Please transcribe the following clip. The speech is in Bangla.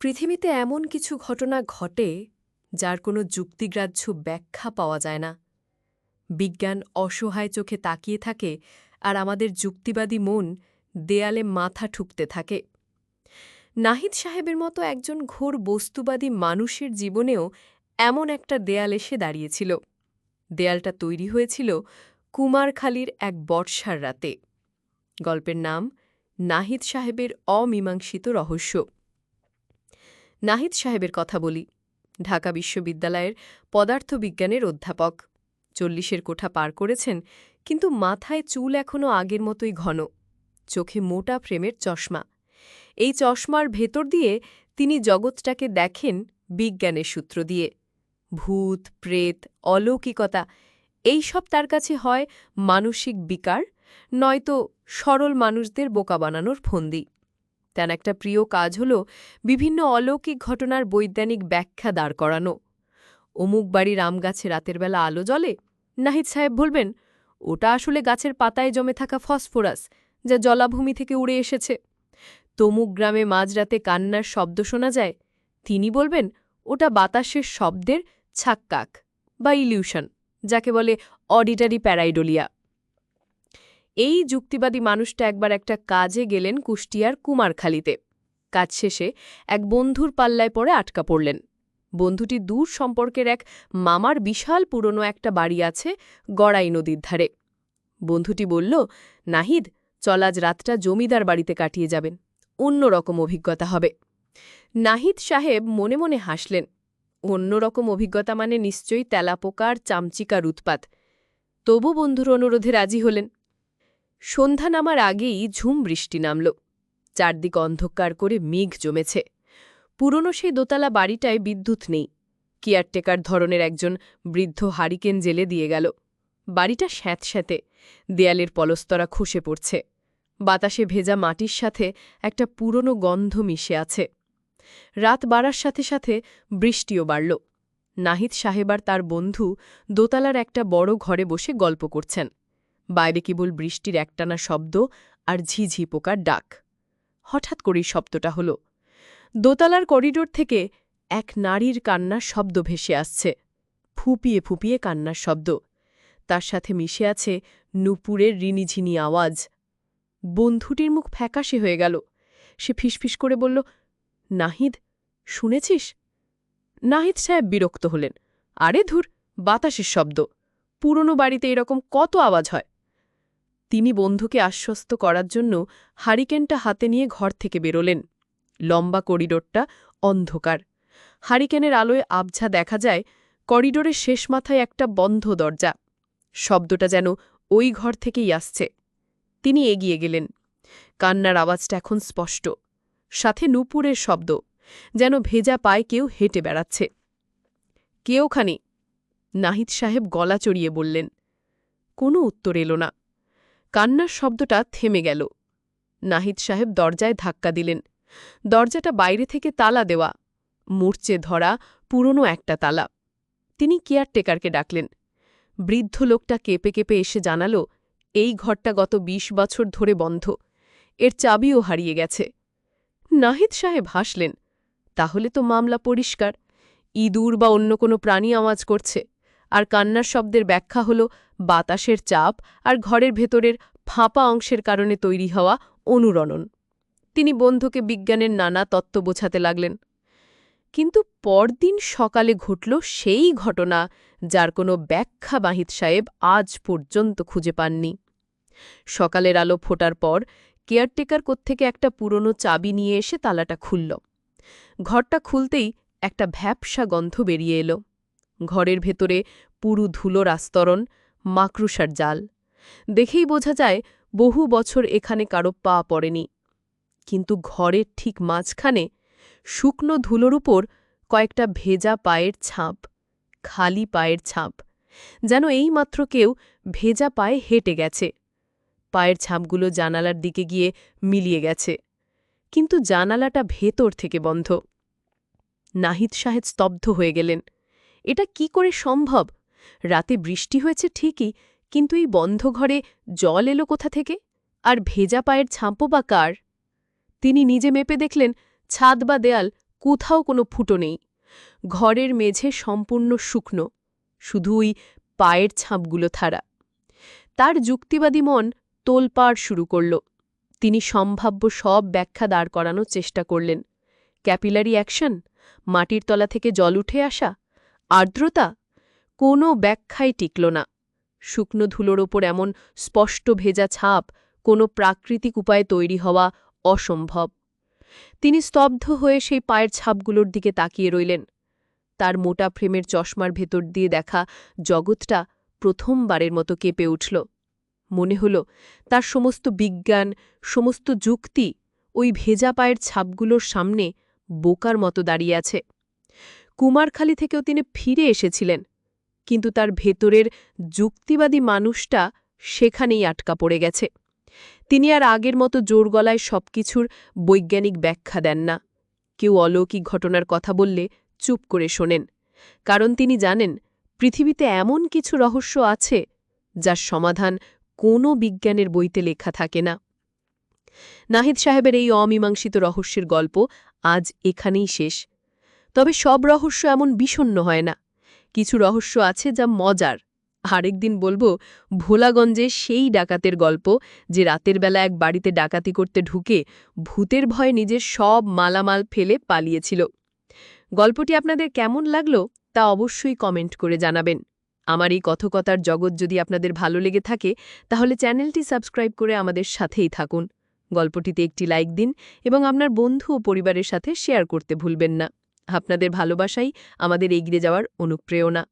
পৃথিবীতে এমন কিছু ঘটনা ঘটে যার কোনো যুক্তিগ্রাহ্য ব্যাখ্যা পাওয়া যায় না। বিজ্ঞান অসহায় চোখে তাকিয়ে থাকে আর আমাদের যুক্তিবাদী মন দেয়ালে মাথা ঠুকতে থাকে। নাহিদ সাহেবের মতো একজন ঘোর বস্তুবাদী মানুষের জীবনেও এমন একটা দেয়াল এসে দাঁড়িয়েছিল। দেয়ালটা তৈরি হয়েছিল কুমারখালীর এক বর্ষার রাতে। গল্পের নাম নাহিদ সাহেবের অমীমাংসিত রহস্য। নাহিদ সাহেবের কথা বলি। ঢাকা বিশ্ববিদ্যালয়ের পদার্থবিজ্ঞানের অধ্যাপক। চল্লিশের কোঠা পার করেছেন, কিন্তু মাথায় চুল এখনও আগের মতোই ঘন। চোখে মোটা ফ্রেমের চশমা। এই চশমার ভেতর দিয়ে তিনি জগৎটাকে দেখেন বিজ্ঞানের সূত্র দিয়ে। ভূত, প্রেত, অলৌকিকতা এইসব তার কাছে হয় মানসিক বিকার, নয়তো সরল মানুষদের বোকা বানানোর ফন্দি। তেন একটা প্রিয় কাজ হল বিভিন্ন অলৌকিক ঘটনার বৈজ্ঞানিক ব্যাখ্যা দাঁড় করানো। অমুক বাড়ির আম গাছে রাতের বেলা আলো জ্বলে? নাহিদ সাহেব বলবেন, ওটা আসলে গাছের পাতায় জমে থাকা ফসফরাস, যা জলাভূমি থেকে উড়ে এসেছে। তমুক গ্রামে মাঝরাতে কান্নার শব্দ শোনা যায়। তিনি বলবেন, ওটা বাতাসের শব্দের ছাক্কাক বা ইলিউশন, যাকে বলে অডিটারি প্যারাইডোলিয়া। এই যুক্তিবাদী মানুষটা একবার একটা কাজে গেলেন কুষ্টিয়ার কুমারখালীতে। কাজ শেষে এক বন্ধুর পাল্লায় পড়ে আটকা পড়লেন। বন্ধুটি দূর সম্পর্কের এক মামার বিশাল পুরনো একটা বাড়ি আছে গড়াই নদীর ধারে। বন্ধুটি বলল, নাহিদ, চল আজ রাতটা জমিদার বাড়িতে কাটিয়ে যাবেন, অন্য রকম অভিজ্ঞতা হবে। নাহিদ সাহেব মনে মনে হাসলেন, অন্য রকম অভিজ্ঞতা মানে নিশ্চয়ই তেলাপোকার চামচিকার উৎপাত। তবু বন্ধুর অনুরোধে রাজি হলেন। সন্ধ্যা নামার আগেই ঝুম বৃষ্টি নামল। চারদিক অন্ধকার করে মেঘ জমেছে। পুরনো সেই দোতলা বাড়িটায় বিদ্যুৎ নেই। কেয়ারটেকার ধরনের একজন বৃদ্ধ হারিকেন জেলে দিয়ে গেল। বাড়িটা স্যাঁতস্যাঁতে দেয়ালের পলস্তরা খসে পড়ছে। বাতাসে ভেজা মাটির সাথে একটা পুরনো গন্ধ মিশে আছে। রাত বাড়ার সাথে সাথে বৃষ্টিও বাড়ল। নাহিদ সাহেবার তার বন্ধু দোতলার একটা বড় ঘরে বসে গল্প করছেন। বাইরে কেবল বৃষ্টির একটানা শব্দ আর ঝিঝি পোকার ডাক। হঠাৎ করেই শব্দটা হল। দোতলার করিডোর থেকে এক নারীর কান্নার শব্দ ভেসে আসছে। ফুপিয়ে ফুপিয়ে কান্নার শব্দ। তার সাথে মিশে আছে নুপুরের রিনিঝিনি আওয়াজ। বন্ধুটির মুখ ফ্যাকাশে হয়ে গেল। সে ফিসফিস করে বলল, নাহিদ, শুনেছিস? নাহিদ সাহেব বিরক্ত হলেন। আরে ধুর, বাতাসের শব্দ। পুরনো বাড়িতে এরকম কত আওয়াজ হয়? তিনি বন্ধুকে আশ্বস্ত করার জন্য হারিকেনটা হাতে নিয়ে ঘর থেকে বেরোলেন। লম্বা করিডোরটা অন্ধকার। হারিকেনের আলোয় আবঝা দেখা যায়, করিডোরের শেষ মাথায় একটা বন্ধ দরজা। শব্দটা যেন ওই ঘর থেকেই আসছে। তিনি এগিয়ে গেলেন। কান্নার আওয়াজটা এখন স্পষ্ট। সাথে নুপুরের শব্দ, যেন ভেজা পায়ে কেউ হেঁটে বেড়াচ্ছে। কেউখানি নাহিদ সাহেব গলা চড়িয়ে বললেন। কোনো উত্তর এলো না। কান্নার শব্দটা থেমে গেল। নাহিদ সাহেব দরজায় ধাক্কা দিলেন। দরজাটা বাইরে থেকে তালা দেওয়া মূর্চে ধরা পুরনো একটা তালা। তিনি কেয়ারটেকারকে ডাকলেন। বৃদ্ধ লোকটা কেঁপে কেঁপে এসে জানাল, এই ঘরটা গত ২০ বছর ধরে বন্ধ। এর চাবিও হারিয়ে গেছে। নাহিদ সাহেব হাসলেন, তাহলে তো মামলা পরিষ্কার। ইঁদুর বা অন্য কোনো প্রাণী আওয়াজ করছে। আর কান্নার শব্দের ব্যাখ্যা হল বাতাসের চাপ আর ঘরের ভেতরের ফাঁপা অংশের কারণে তৈরি হওয়া অনুরণন। তিনি বন্ধুকে বিজ্ঞানের নানা তত্ত্ব বোঝাতে লাগলেন। কিন্তু পরদিন সকালে ঘটল সেই ঘটনা যার কোনো ব্যাখ্যা বাহিদ সাহেব আজ পর্যন্ত খুঁজে পাননি। সকালের আলো ফোটার পর কেয়ারটেকার কোত্থেকে একটা পুরনো চাবি নিয়ে এসে তালাটা খুলল। ঘরটা খুলতেই একটা ভ্যাপসা গন্ধ বেরিয়ে এলো। ঘরের ভেতরে পুরু ধুলোর আস্তরণ মাকড়ুসার জাল। দেখেই বোঝা যায়, বহু বছর এখানে কারও পা পড়েনি। কিন্তু ঘরের ঠিক মাঝখানে শুকনো ধুলোর উপর কয়েকটা ভেজা পায়ের ছাপ, খালি পায়ের ছাপ, যেন এইমাত্র কেউ ভেজা পায়ে হেঁটে গেছে। পায়ের ছাপগুলো জানালার দিকে গিয়ে মিলিয়ে গেছে। কিন্তু জানালাটা ভেতর থেকে বন্ধ। নাহিদ সাহেব স্তব্ধ হয়ে গেলেন। এটা কি করে সম্ভব? রাতে বৃষ্টি হয়েছে ঠিকই, কিন্তু এই বন্ধ ঘরে জল এলো কোথা থেকে? আর ভেজা পায়ের ছাঁপো বা কার? তিনি নিজে মেপে দেখলেন, ছাদ বা দেয়াল, কোথাও কোনো ফুটো নেই। ঘরের মেঝে সম্পূর্ণ শুকনো, শুধু ওই পায়ের ছাপগুলো থারা। তার যুক্তিবাদী মন তোলপাড় শুরু করল। তিনি সম্ভাব্য সব ব্যাখ্যা দাঁড় করানোর চেষ্টা করলেন। Capillary action? মাটির তলা থেকে জল উঠে আসা? আর্দ্রতা কোনো ব্যাখ্যাই টিকল না। শুকনো ধুলোর ওপর এমন স্পষ্ট ভেজা ছাপ কোনো প্রাকৃতিক উপায়ে তৈরি হওয়া অসম্ভব। তিনি স্তব্ধ হয়ে সেই পায়ের ছাপগুলোর দিকে তাকিয়ে রইলেন। তার মোটা ফ্রেমের চশমার ভেতর দিয়ে দেখা জগৎটা প্রথমবারের মতো কেঁপে উঠল। মনে হল তার সমস্ত বিজ্ঞান, সমস্ত যুক্তি ওই ভেজা পায়ের ছাপগুলোর সামনে বোকার মতো দাঁড়িয়ে আছে। কুমারখালি থেকেও তিনি ফিরে এসেছিলেন, কিন্তু তার ভেতরের যুক্তিবাদী মানুষটা সেখানেই আটকা পড়ে গেছে। তিনি আর আগের মতো জোর গলায় সবকিছুর বৈজ্ঞানিক ব্যাখ্যা দেন না। কেউ অলৌকিক ঘটনার কথা বললে চুপ করে শোনেন, কারণ তিনি জানেন পৃথিবীতে এমন কিছু রহস্য আছে যার সমাধান কোনো বিজ্ঞানের বইতে লেখা থাকে না। নাহিদ সাহেবের এই অমীমাংসিত রহস্যের গল্প আজ এখানেই শেষ। তবে সব রহস্য এমন বিষণ্ন হয় না। কিছু রহস্য আছে যা মজার। আরেকদিন বলব, ভোলাগঞ্জে সেই ডাকাতের গল্প যে রাতের বেলা এক বাড়িতে ডাকাতি করতে ঢুকে ভূতের ভয়ে নিজের সব মালামাল ফেলে পালিয়েছিল। গল্পটি আপনাদের কেমন লাগল তা অবশ্যই কমেন্ট করে জানাবেন। আমার এই কথকতার জগৎ যদি আপনাদের ভালো লেগে থাকে, তাহলে চ্যানেলটি সাবস্ক্রাইব করে আমাদের সাথেই থাকুন। গল্পটিতে একটি লাইক দিন এবং আপনার বন্ধু ও পরিবারের সাথে শেয়ার করতে ভুলবেন না। আপনাদের ভালোবাসাই আমাদের এগিয়ে যাওয়ার অনুপ্রেরণা।